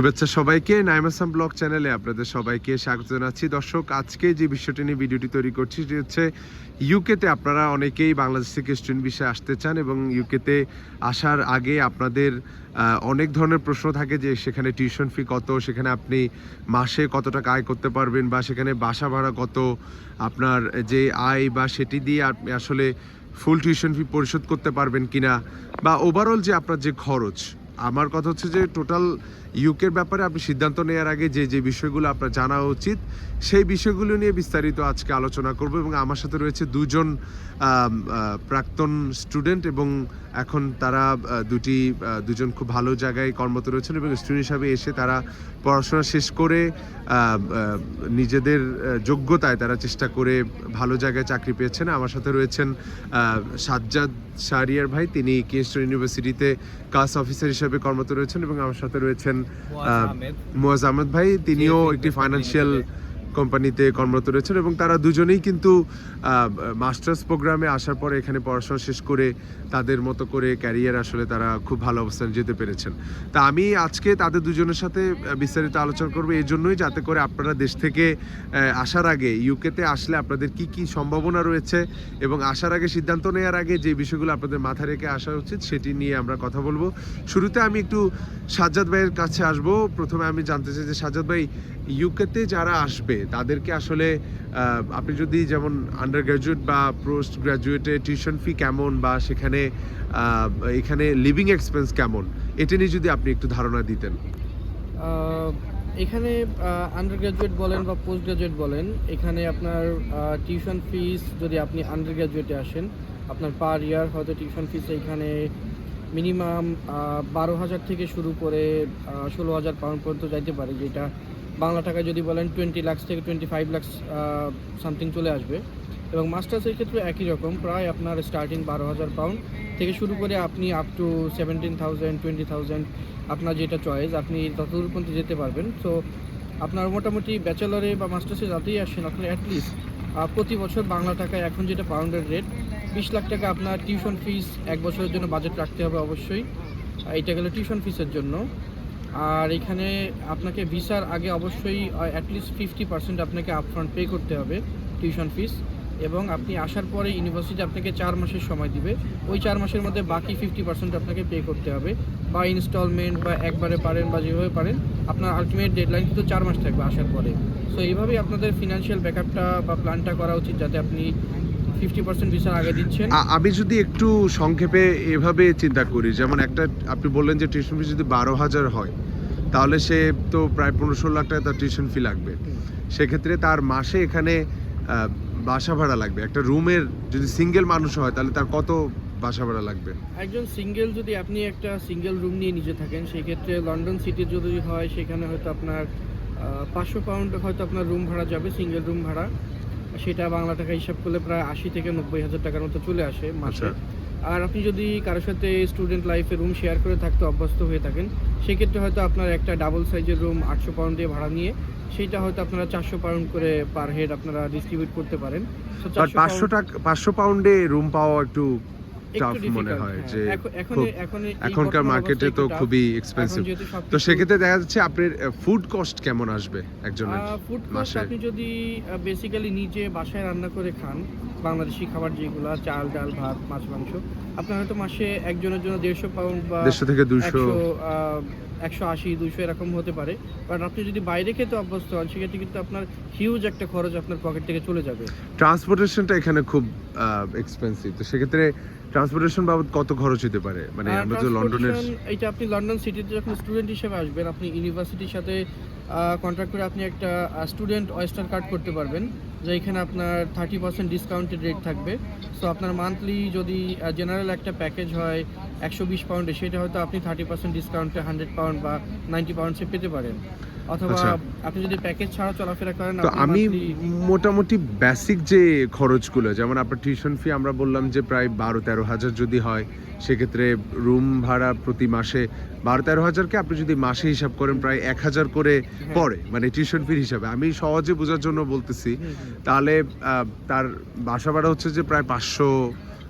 শুভেচ্ছা সবাইকে। নাইমাসাম ব্লগ চ্যানেলে আপনাদের সবাইকে স্বাগত জানাচ্ছি। দর্শক, আজকে যে বিষয়টি নিয়ে ভিডিওটি তৈরি করছি সেটি হচ্ছে ইউকেতে আপনারা অনেকেই বাংলাদেশ থেকে স্টুডেন্ট বিষয়ে আসতে চান এবং ইউকেতে আসার আগে আপনাদের অনেক ধরনের প্রশ্ন থাকে যে সেখানে টিউশন ফি কত, সেখানে আপনি মাসে কত টাকা আয় করতে পারবেন বা সেখানে বাসা ভাড়া কত, আপনার যে আয় বা সেটি দিয়ে আপনি আসলে ফুল টিউশন ফি পরিশোধ করতে পারবেন কিনা বা ওভারঅল যে আপনার যে খরচ আমার কথা হচ্ছে যে টোটাল ইউকের ব্যাপারে আপনি সিদ্ধান্ত নেওয়ার আগে যে যে বিষয়গুলো আপনার জানা উচিত, সেই বিষয়গুলো নিয়ে বিস্তারিত আজকে আলোচনা করব এবং আমার সাথে রয়েছে দুজন প্রাক্তন স্টুডেন্ট এবং এখন তারা দুটি দুজন খুব ভালো জায়গায় কর্মরত রয়েছেন এবং স্টুডেন্ট হিসাবে এসে তারা পড়াশোনা শেষ করে নিজেদের যোগ্যতায় তারা চেষ্টা করে ভালো জায়গায় চাকরি পেয়েছেন। আমার সাথে রয়েছেন সাজ্জাদ শাহরিয়ার ভাই তিনি কেস্টন ইউনিভার্সিটিতে কাস অফিসার হিসেবে কর্মরত রয়েছেন এবং আমার সাথে রয়েছেন মোয়াজ আহ, আহমেদ ভাই তিনিও একটি ফাইন্যান্সিয়াল। কোম্পানিতে কর্মরত রয়েছেন এবং তারা দুজনেই কিন্তু মাস্টার্স প্রোগ্রামে আসার পরে এখানে পড়াশোনা শেষ করে তাদের মতো করে ক্যারিয়ার আসলে তারা খুব ভালো অবস্থানে যেতে পেরেছেন। তা আমি আজকে তাদের দুজনের সাথে বিস্তারিত আলোচনা করব এই জন্যই যাতে করে আপনারা দেশ থেকে আসার আগে, ইউকেতে আসলে আপনাদের কি কি সম্ভাবনা রয়েছে এবং আসার আগে সিদ্ধান্ত নেওয়ার আগে যে বিষয়গুলো আপনাদের মাথায় রেখে আসা উচিত সেটি নিয়ে আমরা কথা বলব। শুরুতে আমি একটু সাজ্জাদ ভাইয়ের কাছে আসব। প্রথমে আমি জানতে চাই যে সাজ্জাদ ভাই, ইউকেতে যারা আসবে তাদেরকে আসলে আপনি যদি যেমন আন্ডার গ্র্যাজুয়েট বা পোস্ট গ্র্যাজুয়েটে টিউশন ফি কেমন বা সেখানে এখানে লিভিং এক্সপেন্স কেমন, এটা নিয়ে যদি আপনি একটু ধারণা দিতেন। এখানে আন্ডার গ্রাজুয়েট বলেন বা পোস্ট গ্রাজুয়েট বলেন, এখানে আপনার টিউশন ফিস যদি আপনি আন্ডার গ্রাজুয়েটে আসেন, আপনার পার ইয়ার হয়তো টিউশন ফিস এখানে মিনিমাম বারো হাজার থেকে শুরু করে ষোলো হাজার পাউন্ড পর্যন্ত যাইতে পারে, যেটা বাংলা টাকায় যদি বলেন টোয়েন্টি লাক্স থেকে টোয়েন্টি ফাইভ লাক্স সামথিং চলে আসবে। এবং মাস্টার্সের ক্ষেত্রে একই রকম, প্রায় আপনার স্টার্টিং বারো হাজার পাউন্ড থেকে শুরু করে আপনি up to seventeen thousand twenty thousand আপনার যেটা চয়েস আপনি ততদূর পর্যন্ত যেতে পারবেন। সো আপনার মোটামুটি ব্যাচেলরে বা মাস্টার্সে যাতেই আসেন, আপনার অ্যাটলিস্ট প্রতি বছর বাংলা টাকায় এখন যেটা পাউন্ডের রেট বিশ লাখ টাকা আপনার টিউশন ফিস এক বছরের জন্য বাজেট রাখতে হবে অবশ্যই। এটা গেলো টিউশন ফিসের জন্য। আর এখানে আপনাকে ভিসার আগে অবশ্যই অ্যাটলিস্ট ফিফটি পার্সেন্ট আপনাকে আপফ্রন্ট পে করতে হবে টিউশন ফিস এবং আপনি আসার পরে ইউনিভার্সিটি আপনাকে চার মাসের সময় দিবে। ওই চার মাসের মধ্যে বাকি ফিফটি পার্সেন্ট আপনাকে পে করতে হবে। বা ইনস্টলমেন্ট বা একবারে পারেন বা যেভাবে পারেন, আপনার আলটিমেট ডেডলাইন কিন্তু চার মাস থাকবে আসার পরে। সো এইভাবেই আপনাদের ফিনান্সিয়াল ব্যাকআপটা বা প্ল্যানটা করা উচিত যাতে আপনি ফিফটি পার্সেন্ট আগে দিচ্ছেন। আ- আমি যদি একটু সংক্ষেপে এভাবে চিন্তা করি যেমন একটা আপনি বললেন যে টিউশন ফি যদি বারো হাজার হয় তাহলে সে তো প্রায় পনেরো ষোলো লাখ টাকা তার টিউশন ফি লাগবে। সেক্ষেত্রে তার মাসে এখানে বাসা ভাড়া লাগবে। একটা রুমের যদি সিঙ্গেল মানুষ হয় তাহলে তার কত বাসা ভাড়া লাগবে? একজন সিঙ্গেল যদি আপনি একটা সিঙ্গেল রুম নিয়ে নিজে থাকেন সেক্ষেত্রে লন্ডন সিটি যদি হয় সেখানে হয়তো আপনার পাঁচশো পাউন্ড হয়তো আপনার রুম ভাড়া যাবে সিঙ্গেল রুম ভাড়া। সেটা বাংলা টাকা হিসাব করলে প্রায় আশি থেকে নব্বই হাজার টাকার মতো চলে আসে মাসে আচ্ছা। আর আপনি যদি কারোর সাথে স্টুডেন্ট লাইফে রুম শেয়ার করে থাকতে অভ্যস্ত হয়ে থাকেন সেক্ষেত্রে হয়তো আপনার একটা ডাবল সাইজের রুম আটশো পাউন্ড দিয়ে ভাড়া নিয়ে সেটা হয়তো আপনারা চারশো পাউন্ড করে পার হেড আপনারা ডিস্ট্রিবিউট করতে পারেন So, বাট 400 পাঁচশো টাকা পাঁচশো পাউন্ডে রুম পাওয়া একটু টাফ মনে হয় হ্যাঁ। যে এখনকার মার্কেটে তো খুবই এক্সপেন্সিভ তো সেক্ষেত্রে দেখা যাচ্ছে আপনার ফুড কস্ট কেমন আসবে একজনের ফুড কস্ট আপনি যদি বেসিক্যালি নিজে বাসায় রান্না করে খান বাংলাদেশি খাবার যেগুলো চাল ডাল ভাত মাছ মাংস আপনার হয়তো মাসে একজনের জন্য দেড়শো পাউন্ড বা দেড়শো থেকে দুশো একশো আশি দুশো এরকম হতে পারে। বাট আপনি যদি বাইরে খেতে অভ্যস্ত হন সেক্ষেত্রে কিন্তু আপনার হিউজ একটা খরচ আপনার পকেট থেকে চলে যাবে। ট্রান্সপোর্টেশনটা এখানে খুব এক্সপেন্সিভ তো সেক্ষেত্রে ট্রান্সপোর্টেশন বাবদ কত খরচ হতে পারে? মানে আমরা তো লন্ডনের এইটা আপনি লন্ডন সিটিতে যখন স্টুডেন্ট হিসেবে আসবেন আপনি ইউনিভার্সিটির সাথে কন্ট্যাক্ট করে আপনি একটা স্টুডেন্ট ওয়েস্টার কার্ড করতে পারবেন যে এখানে আপনার থার্টি পার্সেন্ট ডিসকাউন্টেড রেট থাকবে। সো আপনার মান্থলি যদি জেনারেল একটা প্যাকেজ হয় একশো বিশ পাউন্ডে সেটা হয়তো আপনি থার্টি পার্সেন্ট ডিসকাউন্টে হান্ড্রেড পাউন্ড বা নাইনটি পাউন্ডসে পেতে পারেন। অথবা আচ্ছা। আপনি যদি প্যাকেজ ছাড়া চলাফেরা করেন আমি মোটামুটি বেসিক যে খরচগুলো যেমন আপনার টিউশন ফি আমরা বললাম যে প্রায় বারো তেরো হাজার যদি হয় সেক্ষেত্রে রুম ভাড়া প্রতি মাসে বারো তেরো হাজারকে আপনি যদি মাসে হিসাব করেন প্রায় এক হাজার করে হ্যাঁ। পড়ে মানে টিউশন ফির হিসাবে আমি সহজে বোঝার জন্য বলতেছি। তাহলে তার বাসা ভাড়া হচ্ছে যে প্রায় পাঁচশো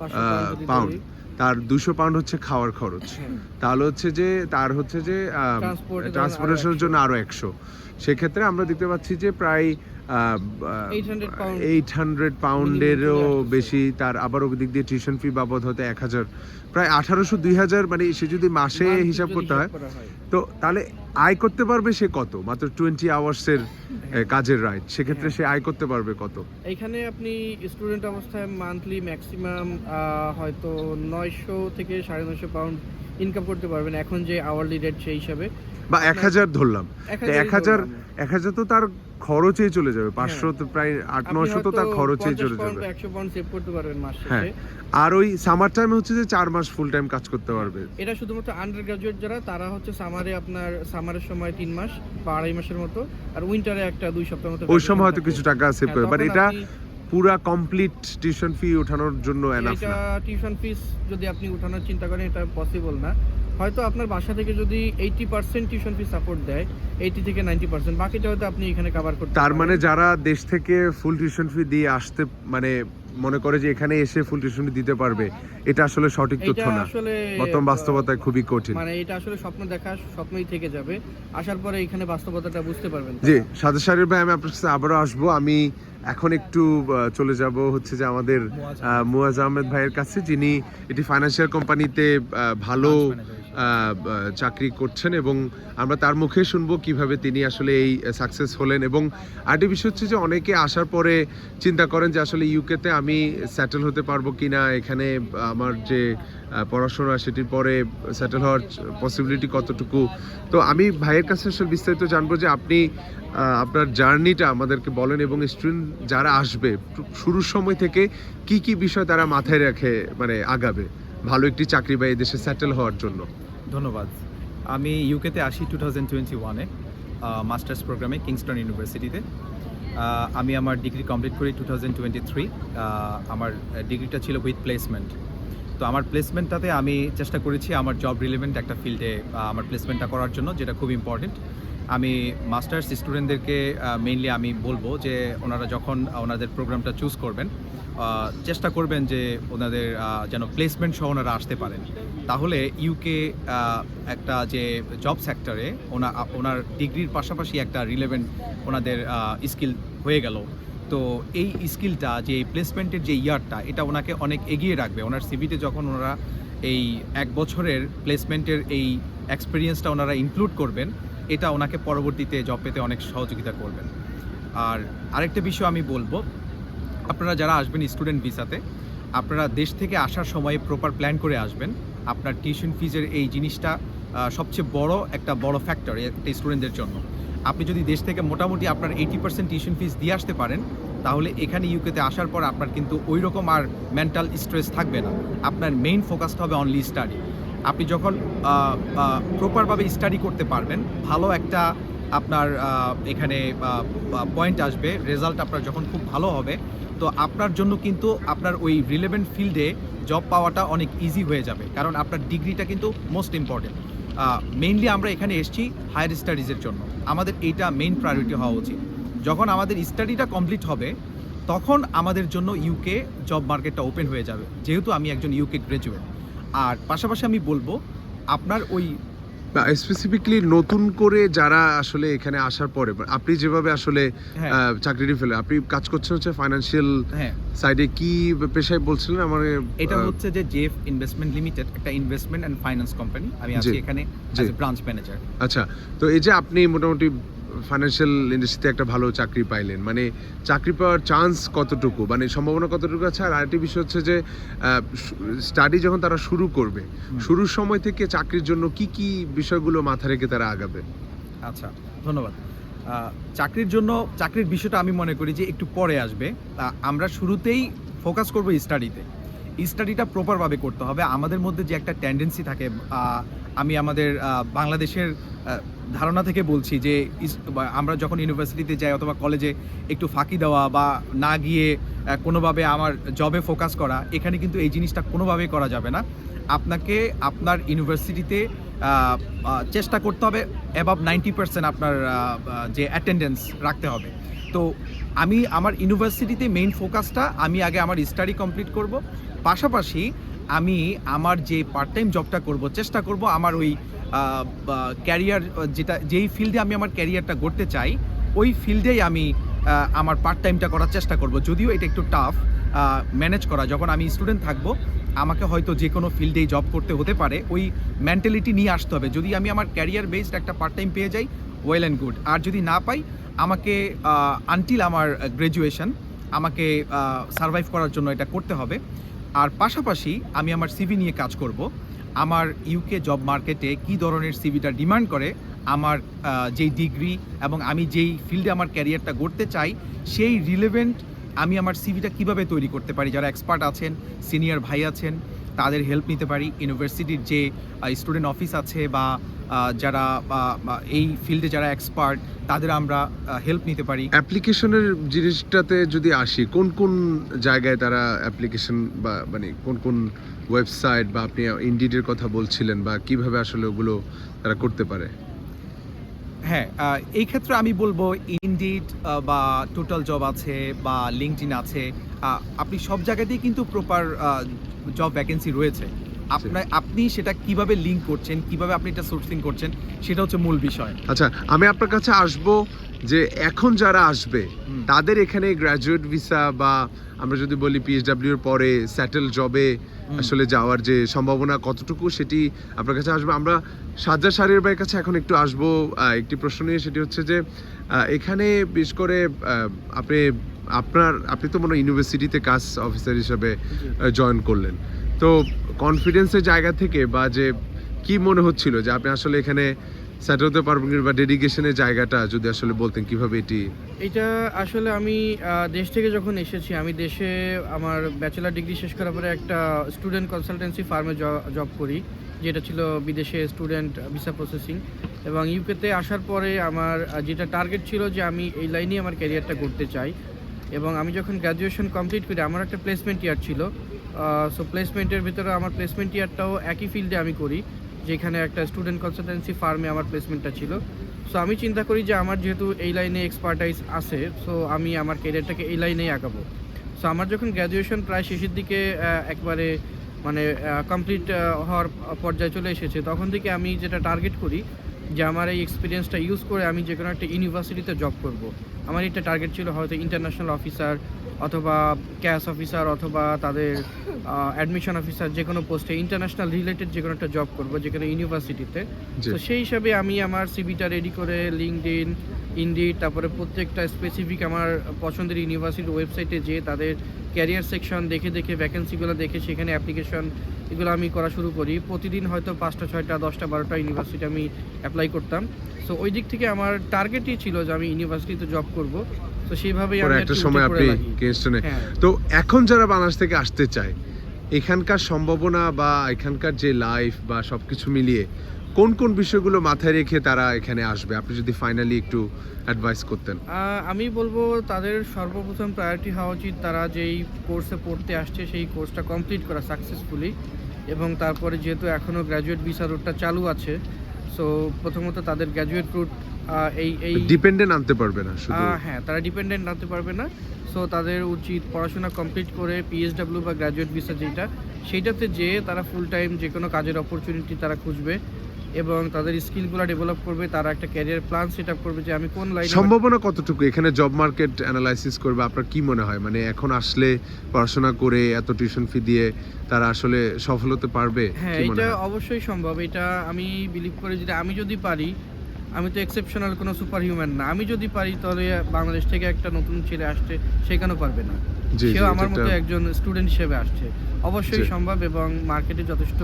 500 pound যদি পাউন্ড তার দুশো পাউন্ড হচ্ছে খাওয়ার খরচ হ্যাঁ। তাহলে হচ্ছে যে তার হচ্ছে যে ট্রান্সপোর্টেশনের জন্য আরও একশো সেক্ষেত্রে আমরা দেখতে পাচ্ছি যে প্রায় 800 pound এইট হান্ড্রেড পাউন্ডেরও। বেশি তার আবার ওদিক দিয়ে টিউশন ফি বাবদ হয়তো এক হাজার। প্রায় আঠারোশো দুই হাজার মানে সে যদি মাসে হিসাব করতে হয় তো তাহলে আয় করতে পারবে সে কত? মাত্র টোয়েন্টি আওয়ার্সের কাজের রাইট সেক্ষেত্রে সে আয় করতে পারবে কত? এখানে আপনি স্টুডেন্ট অবস্থায় মান্থলি ম্যাক্সিমাম হয়তো নয়শো থেকে সাড়ে নয়শো পাউন্ড ইনকাম করতে পারবেন। এখন যে আওয়ারলি রেট সেই হিসাবে। বা এক হাজার ধরলাম। এক হাজার এক হাজার তো তার খরচেই চলে যাবে। পাঁচশো তো প্রায় আট নশো তো তার খরচেই চলে যাবে। একশো পাউন্ড সেভ করতে পারবেন মাস হ্যাঁ। আর ওই সামার টাইমে হচ্ছে যে চার মাস ফুল টাইম কাজ করতে পারবে। এটা শুধুমাত্র আন্ডার গ্রাজুয়েট যারা তারা হচ্ছে সামারে আপনার সামারের সময় তিন মাস বা আড়াই মাসের মতো আর উইন্টারে একটা দুই সপ্তাহ মতো ওই সময় হয়তো কিছু টাকা সেভ হ্যাঁ, করে বাট এটা পুরা কমপ্লিট টিউশন ফি ওঠানোর জন্য এনাফ না। টিউশন ফিস যদি আপনি উঠানোর চিন্তা করেন এটা পসিবল না। হয়তো আপনার বাসা থেকে যদি eighty percent tuition fee support দেয় এইটি থেকে নাইনটি পার্সেন্ট বাকিটা হয়তো আপনি এখানে কভার করতে তার মানে যারা দেশ থেকে ফুল টিউশন ফি দিয়ে আসতে মানে মনে করে যে এখানে এসে ফুল টিউশন ফি দিতে পারবে এটা আসলে সঠিক তথ্য না। আসলে বর্তমান বাস্তবতায় খুবই কঠিন। মানে এটা আসলে স্বপ্ন দেখা স্বপ্নই থেকে যাবে। আসার পরে এখানে বাস্তবতাটা বুঝতে পারবেন জি সাদা শাড়ির ভাই আমি আপনার সাথে আবারও আসব। আমি এখন একটু চলে যাব হচ্ছে যে আমাদের মুয়াজ আহমেদ ভাইয়ের কাছে যিনি এটি ফাইন্যান্সিয়াল কোম্পানিতে ভালো চাকরি করছেন এবং আমরা তার মুখে শুনব কীভাবে তিনি আসলে এই সাকসেস হলেন এবং আরেকটি বিষয় হচ্ছে যে অনেকে আসার পরে চিন্তা করেন যে আসলে ইউকেতে আমি স্যাটেল হতে পারব কিনা, এখানে আমার যে পড়াশোনা সেটির পরে স্যাটেল হওয়ার পসিবিলিটি কতটুকু। তো আমি ভাইয়ের কাছে আসলে বিস্তারিত জানব যে আপনি আপনার জার্নিটা আমাদেরকে বলেন এবং স্টুডেন্ট যারা আসবে, শুরুর সময় থেকে কি কি বিষয় তারা মাথায় রাখে মানে আগাবে ভালো একটি চাকরি বা এই দেশে সেটেল হওয়ার জন্য? ধন্যবাদ। আমি ইউকেতে আসি টু থাউজেন্ড টোয়েন্টি ওয়ানে মাস্টার্স প্রোগ্রামে, কিংস্টন ইউনিভার্সিটিতে। আমি আমার ডিগ্রি কমপ্লিট করি টু থাউজেন্ড টোয়েন্টি থ্রি আমার ডিগ্রিটা ছিল উইথ প্লেসমেন্ট তো আমার প্লেসমেন্টটাতে আমি চেষ্টা করেছি আমার জব রিলেভেন্ট একটা ফিল্ডে আমার প্লেসমেন্টটা করার জন্য, যেটা খুব ইম্পর্টেন্ট আমি মাস্টার্স স্টুডেন্টদেরকে মেইনলি আমি বলব যে ওনারা যখন ওনাদের প্রোগ্রামটা চুজ করবেন চেষ্টা করবেন যে ওনাদের যেন প্লেসমেন্ট সহ ওনারা আসতে পারেন। তাহলে ইউকে একটা যে জব সেক্টরে ওনা, ওনার ডিগ্রির পাশাপাশি একটা রিলেভেন্ট ওনাদের স্কিল হয়ে গেল। তো এই স্কিলটা যে প্লেসমেন্টের যে ইয়ারটা এটা ওনাকে অনেক এগিয়ে রাখবে। ওনার সিভিতে যখন ওনারা এই এক বছরের প্লেসমেন্টের এই এক্সপিরিয়েন্সটা ওনারা ইনক্লুড করবেন এটা ওনাকে পরবর্তীতে জব পেতে অনেক সহযোগিতা করবেন। আর আরেকটা বিষয় আমি বলব, আপনারা যারা আসবেন স্টুডেন্ট ভিসাতে আপনারা দেশ থেকে আসার সময়ে প্রপার প্ল্যান করে আসবেন। আপনার টিউশন ফিজের এই জিনিসটা সবচেয়ে বড় একটা বড় ফ্যাক্টর একটা স্টুডেন্টদের জন্য। আপনি যদি দেশ থেকে মোটামুটি আপনার এইটি পার্সেন্ট টিউশন ফিজ দিয়ে আসতে পারেন, তাহলে এখানে ইউকেতে আসার পর আপনার কিন্তু ওই রকম আর মেন্টাল স্ট্রেস থাকবে না। আপনার মেইন ফোকাসটা হবে অনলি স্টাডি আপনি যখন প্রপারভাবে স্টাডি করতে পারবেন, ভালো একটা আপনার এখানে পয়েন্ট আসবে রেজাল্ট আপনার যখন খুব ভালো হবে, তো আপনার জন্য কিন্তু আপনার ওই রিলেভেন্ট ফিল্ডে জব পাওয়াটা অনেক ইজি হয়ে যাবে। কারণ আপনার ডিগ্রিটা কিন্তু মোস্ট ইম্পর্টেন্ট মেইনলি আমরা এখানে এসেছি হায়ার স্টাডিজের জন্য। আমাদের এইটা মেইন প্রায়োরিটি হওয়া উচিত। যখন আমাদের স্টাডিটা কমপ্লিট হবে, তখন আমাদের জন্য ইউকে জব মার্কেটটা ওপেন হয়ে যাবে। যেহেতু আমি একজন ইউকে গ্রাজুয়েট আর পাশাপাশি আমি বলব আপনার ওই স্পেসিফিকলি নতুন করে যারা আসলে এখানে আসার পরে আপনি যেভাবে আসলে হ্যাঁ। চাকরিটি ফেলে আপনি কাজ করছেন হচ্ছে ফাইন্যান্সিয়াল সাইডে কি পেশায় বলছিলেন? আমার এটা হচ্ছে যে জেফ ইনভেস্টমেন্ট লিমিটেড একটা ইনভেস্টমেন্ট অ্যান্ড ফাইন্যান্স কোম্পানি আমি আছি এখানে জি। ব্রাঞ্চ ম্যানেজার আচ্ছা তো এই যে আপনি মোটামুটি ফাইন্যান্সিয়াল ইন্ডাস্ট্রিতে একটা ভালো চাকরি পাইলেন। মানে চাকরি পাওয়ার চান্স কতটুকু? মানে সম্ভাবনা কতটুকু আছে? আর আরেকটি বিষয় হচ্ছে যে স্টাডি যখন তারা শুরু করবে শুরুর সময় থেকে চাকরির জন্য কি কি বিষয়গুলো মাথা রেখে তারা আগাবে? আচ্ছা ধন্যবাদ। চাকরির জন্য চাকরির বিষয়টা আমি মনে করি যে একটু পরে আসবে। তা আমরা শুরুতেই ফোকাস করব স্টাডিতে স্টাডিটা প্রপারভাবে করতে হবে। আমাদের মধ্যে যে একটা টেন্ডেন্সি থাকে আমি আমাদের বাংলাদেশের ধারণা থেকে বলছি যে আমরা যখন ইউনিভার্সিটিতে যাই অথবা কলেজে একটু ফাঁকি দেওয়া বা না গিয়ে কোনোভাবে আমার জবে ফোকাস করা, এখানে কিন্তু এই জিনিসটা কোনোভাবেই করা যাবে না। আপনাকে আপনার ইউনিভার্সিটিতে চেষ্টা করতে হবে অ্যাবাভ নাইনটি পার্সেন্ট আপনার যে অ্যাটেন্ডেন্স রাখতে হবে। তো আমি আমার ইউনিভার্সিটিতে মেইন ফোকাসটা আমি আগে আমার স্টাডি কমপ্লিট করব। পাশাপাশি আমি আমার যে পার্ট টাইম জবটা করব, চেষ্টা করব আমার ওই ক্যারিয়ার যেটা, যেই ফিল্ডে আমি আমার ক্যারিয়ারটা গড়তে চাই, ওই ফিল্ডেই আমি আমার পার্ট টাইমটা করার চেষ্টা করব। যদিও এটা একটু টাফ ম্যানেজ করা। যখন আমি স্টুডেন্ট থাকব, আমাকে হয়তো যে কোনো ফিল্ডেই জব করতে হতে পারে, ওই মেন্টালিটি নিয়ে আসতে হবে। যদি আমি আমার ক্যারিয়ার বেসড একটা পার্ট টাইম পেয়ে যাই ওয়েল অ্যান্ড গুড আর যদি না পাই, আমাকে আনটিল আমার গ্র্যাজুয়েশন আমাকে সারভাইভ করার জন্য এটা করতে হবে। আর পাশাপাশি আমি আমার সিভি নিয়ে কাজ করব। আমার ইউকে জব মার্কেটে কী ধরনের সিভিটা ডিমান্ড করে, আমার যেই ডিগ্রি এবং আমি যেই ফিল্ডে আমার ক্যারিয়ারটা গড়তে চাই, সেই রিলেভেন্ট আমি আমার সিভিটা কীভাবে তৈরি করতে পারি? যারা এক্সপার্ট আছেন সিনিয়র ভাই আছেন, তাদের হেল্প নিতে পারি। ইউনিভার্সিটির যে স্টুডেন্ট অফিস আছে বা যারা বা এই ফিল্ডে যারা এক্সপার্ট তাদের আমরা হেল্প নিতে পারি। অ্যাপ্লিকেশনের জিনিসটাতে যদি আসি কোন কোন জায়গায় তারা অ্যাপ্লিকেশন বা মানে কোন কোন ওয়েবসাইট বা আপনি ইন্ডিডের কথা বলছিলেন বা কীভাবে আসলে ওগুলো তারা করতে পারে? হ্যাঁ এই ক্ষেত্রে আমি বলব ইনডিড বা টোটাল জব আছে বা লিঙ্কডিন আছে আপনি সব জায়গাতেই কিন্তু প্রপার জব ভ্যাকেন্সি রয়েছে। আপনার আপনি সেটা কীভাবে লিঙ্ক করছেন কীভাবে আপনি এটা সোর্সিং করছেন সেটা হচ্ছে মূল বিষয়। আচ্ছা আমি আপনার কাছে আসব যে এখন যারা আসবে তাদের এখানে গ্র্যাজুয়েট ভিসা বা আমরা যদি বলি পিএইচডাব্লিউ এর পরে স্যাটেল জবে আসলে যাওয়ার যে সম্ভাবনা কতটুকু সেটি আপনার কাছে আসবে। আমরা সাজ্জা সারির ভাইয়ের কাছে এখন একটু আসব একটি প্রশ্ন নিয়ে সেটি হচ্ছে যে এখানে বিশেষ করে আপনি আপনার আপনি তো মনে হয় ইউনিভার্সিটিতে কাজ অফিসার হিসেবে জয়েন করলেন। তো কনফিডেন্সের জায়গা থেকে বা যে কি মনে হচ্ছিল যে আপনি আসলে এখানে সেটেল হতে পারবেন বা ডেডিকেশনের জায়গাটা যদি আসলে বলতেন কীভাবে এটি এটা আসলে আমি দেশ থেকে যখন এসেছি, আমি দেশে আমার ব্যাচেলার ডিগ্রি শেষ করার পরে একটা স্টুডেন্ট কনসালটেন্সি ফার্মে জব করি, যেটা ছিল বিদেশে স্টুডেন্ট ভিসা প্রসেসিং এবং ইউকেতে আসার পরে আমার যেটা টার্গেট ছিল যে আমি এই লাইনেই আমার ক্যারিয়ারটা করতে চাই। এবং আমি যখন গ্র্যাজুয়েশন কমপ্লিট করি, আমার একটা প্লেসমেন্ট ইয়ার ছিল। সো প্লেসমেন্টের ভিতরে আমার প্লেসমেন্ট ইয়ারটাও একই ফিল্ডে আমি করি, যেখানে একটা স্টুডেন্ট কনসালটেন্সি ফার্মে আমার প্লেসমেন্টটা ছিল। সো আমি চিন্তা করি যে আমার যেহেতু এই লাইনে এক্সপার্টাইজ আছে সো আমি আমার ক্যারিয়ারটাকে এই লাইনেই আঁকাবো সো আমার যখন গ্র্যাজুয়েশন প্রায় শেষের দিকে একবারে মানে কমপ্লিট হওয়ার পর্যায়ে চলে এসেছে, তখন থেকে আমি যেটা টার্গেট করি যে আমার এই এক্সপিরিয়েন্সটা ইউজ করে আমি যে কোনো একটা ইউনিভার্সিটিতে জব করব। আমার এটা টার্গেট ছিল হয়তো ইন্টারন্যাশনাল অফিসার অথবা ক্যাশ অফিসার অথবা তাদের অ্যাডমিশন অফিসার যে কোনো পোস্টে ইন্টারন্যাশনাল রিলেটেড যে কোনো একটা জব করব যে কোনো ইউনিভার্সিটিতে তো সেই হিসাবে আমি আমার সিভিটা রেডি করে লিঙ্কড ইন ইন্ডিড তারপরে প্রত্যেকটা স্পেসিফিক আমার পছন্দের ইউনিভার্সিটির ওয়েবসাইটে যেয়ে তাদের ক্যারিয়ার সেকশন দেখে দেখে ভ্যাকেন্সিগুলো দেখে সেখানে অ্যাপ্লিকেশন এগুলো আমি করা শুরু করি। প্রতিদিন হয়তো পাঁচটা ছয়টা দশটা বারোটা ইউনিভার্সিটি আমি অ্যাপ্লাই করতাম। সো ওই দিক থেকে আমার টার্গেটই ছিল যে আমি ইউনিভার্সিটিতে জব করব। তো সেইভাবেই আমি একটা সময় আপনি। কিংস্টনে হ্যাঁ। তো এখন যারা বাংলাদেশ থেকে আসতে চায় এখানকার সম্ভাবনা বা এখানকার যে লাইফ বা সবকিছু মিলিয়ে কোন কোন বিষয়গুলো মাথায় রেখে তারা এখানে আসবে? আপনি যদি ফাইনালি একটু অ্যাডভাইস করতেন। আমি বলব তাদের সর্বপ্রথম প্রায়োরিটি হওয়া উচিত তারা যেই কোর্সে পড়তে আসছে সেই কোর্সটা কমপ্লিট করা সাকসেসফুলি এবং তারপরে যেহেতু এখনও গ্র্যাজুয়েট ভিসা রুটটা চালু আছে সো প্রথমত তাদের গ্র্যাজুয়েট রুট এই এই ডিপেন্ডেন্ট আনতে পারবে না হ্যাঁ তারা ডিপেন্ডেন্ট আনতে পারবে না। সো তাদের উচিত পড়াশোনা কমপ্লিট করে পিএসডাব্লিউ বা গ্র্যাজুয়েট ভিসা যেটা সেইটাতে যেয়ে তারা ফুল টাইম যে কোনো কাজের অপরচুনিটি তারা খুঁজবে। এবং তাদের স্কিলগুলো ডেভেলপ করবে তারা একটা ক্যারিয়ার প্ল্যান সেট আপ করবে যে আমি কোন লাইনে সম্ভাবনা কতটুকু? এখানে জব মার্কেট অ্যানালাইসিস করবে আপনার কি মনে হয়? মানে এখন আসলে পড়াশোনা করে এত টিউশন ফি দিয়ে তারা আসলে সফল হতে পারবে? হ্যাঁ এটা অবশ্যই সম্ভব। এটা আমি বিলিভ করি যে আমি যদি পারি আমি তো এক্সেপশনাল কোনো সুপার হিউম্যান না। আমি যদি পারি তাহলে বাংলাদেশ থেকে একটা নতুন ছেলে আসছে সে কেন পারবে না? সেও আমার মতো একজন স্টুডেন্ট হিসেবে আসছে। অবশ্যই সম্ভব এবং মার্কেটে যথেষ্ট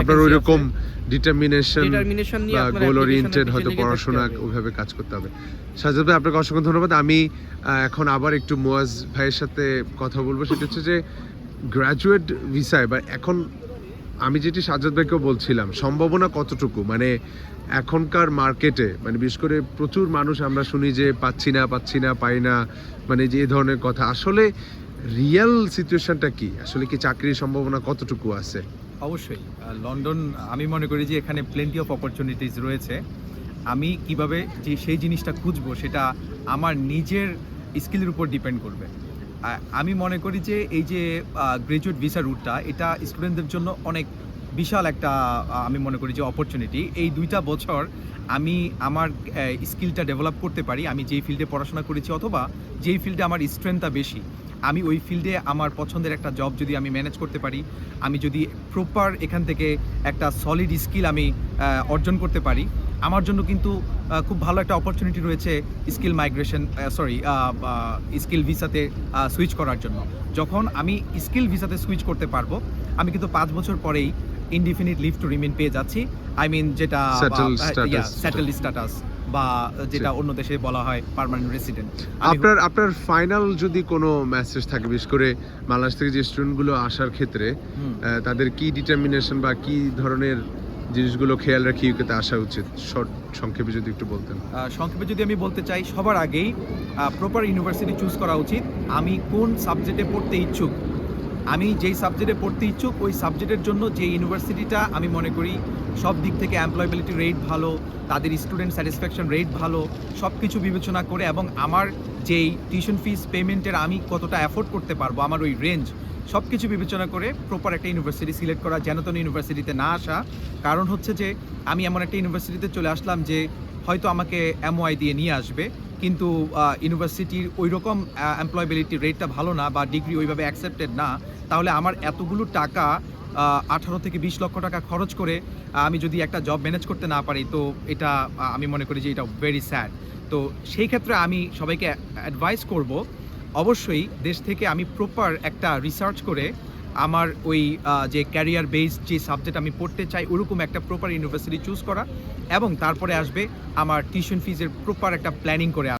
আপনার ওই রকম ডিটারমিনেশন ডিটারমিনেশন নিয়ে আপনার গোল ওরিয়েন্টেড হয়তো পড়াশোনা ওইভাবে কাজ করতে হবে। সাজাদ ভাই আপনাকে অসংখ্য ধন্যবাদ। আমি এখন আবার একটু মোয়াজ ভাইয়ের সাথে কথা বলব। সেটা হচ্ছে যে গ্র্যাজুয়েট ভিসায় বা এখন আমি যেটি সাজাদ ভাইকেও বলছিলাম সম্ভাবনা কতটুকু? মানে এখনকার মার্কেটে মানে বিশেষ করে প্রচুর মানুষ আমরা শুনি যে পাচ্ছি না পাচ্ছি না পাই না মানে যে ধরনের কথা। আসলে রিয়েল সিচুয়েশনটা কি? আসলে কি চাকরির সম্ভাবনা কতটুকু আছে? অবশ্যই। লন্ডন, আমি মনে করি যে এখানে প্লেন্টি অফ অপরচুনিটিস রয়েছে। আমি কীভাবে যে সেই জিনিসটা খুঁজবো, সেটা আমার নিজের স্কিলের উপর ডিপেন্ড করবে। আমি মনে করি যে এই যে গ্রাজুয়েট ভিসা রুটটা এটা স্টুডেন্টদের জন্য অনেক বিশাল একটা আমি মনে করি যে অপরচুনিটি এই দুইটা বছর আমি আমার স্কিলটা ডেভেলপ করতে পারি। আমি যেই ফিল্ডে পড়াশোনা করেছি অথবা যেই ফিল্ডে আমার স্ট্রেংথটা বেশি। আমি ওই ফিল্ডে আমার পছন্দের একটা জব যদি আমি ম্যানেজ করতে পারি আমি যদি প্রপার এখান থেকে একটা সলিড স্কিল আমি অর্জন করতে পারি আমার জন্য কিন্তু খুব ভালো একটা অপরচুনিটি রয়েছে স্কিল মাইগ্রেশন সরি স্কিল ভিসাতে সুইচ করার জন্য। যখন আমি স্কিল ভিসাতে সুইচ করতে পারব আমি কিন্তু পাঁচ বছর পরেই ইনডিফিনিট লিভ টু রিমেন পেয়ে যাচ্ছি। আই মিন যেটা. সেটেল স্ট্যাটাস বা যেটা অন্য দেশে বলা হয় পার্মানেন্ট রেসিডেন্ট আপনার আপনার ফাইনাল যদি কোনো মেসেজ থাকে বিশেষ করে বাংলাদেশ থেকে যে স্টুডেন্টগুলো আসার ক্ষেত্রে তাদের কি ডিটারমিনেশন বা কি ধরনের জিনিসগুলো খেয়াল রাখি ইউকেতে আসা উচিত? শর্ট সংক্ষেপে যদি একটু বলতেন। সংক্ষেপে যদি আমি বলতে চাই সবার আগেই প্রপার ইউনিভার্সিটি চুজ করা উচিত। আমি কোন সাবজেক্টে পড়তে ইচ্ছুক? আমি যেই সাবজেক্টে পড়তে ইচ্ছুক, ওই সাবজেক্টের জন্য যে ইউনিভার্সিটিটা আমি মনে করি সব দিক থেকে এমপ্লয়েবিলিটি রেট ভালো, তাদের স্টুডেন্ট স্যাটিসফ্যাকশন রেট ভালো সব কিছু বিবেচনা করে এবং আমার যেই টিউশন ফিস পেমেন্টের আমি কতটা অ্যাফোর্ড করতে পারব, আমার ওই রেঞ্জ সব কিছু বিবেচনা করে প্রপার একটা ইউনিভার্সিটি সিলেক্ট করা, যেন তেন ইউনিভার্সিটিতে না আসা। কারণ হচ্ছে যে, আমি এমন একটা ইউনিভার্সিটিতে চলে আসলাম যে, হয়তো আমাকে এমওআই দিয়ে নিয়ে আসবে। কিন্তু ইউনিভার্সিটির ওই রকম এমপ্লয়েবিলিটি রেটটা ভালো না বা ডিগ্রি ওইভাবে অ্যাকসেপ্টেড না, তাহলে আমার এতগুলো টাকা আঠারো থেকে বিশ লক্ষ টাকা খরচ করে আমি যদি একটা জব ম্যানেজ করতে না পারি, তো এটা আমি মনে করি যে এটা ভেরি স্যাড তো সেই ক্ষেত্রে আমি সবাইকে অ্যাডভাইস করব, অবশ্যই দেশ থেকে আমি প্রপার একটা রিসার্চ করে আমার ওই যে ক্যারিয়ার বেসড যে সাবজেক্ট আমি পড়তে চাই, ওরকম একটা প্রপার ইউনিভার্সিটি চুজ করা এবং তারপরে আসবে আমার টিউশন ফিজের প্রপার একটা প্ল্যানিং করে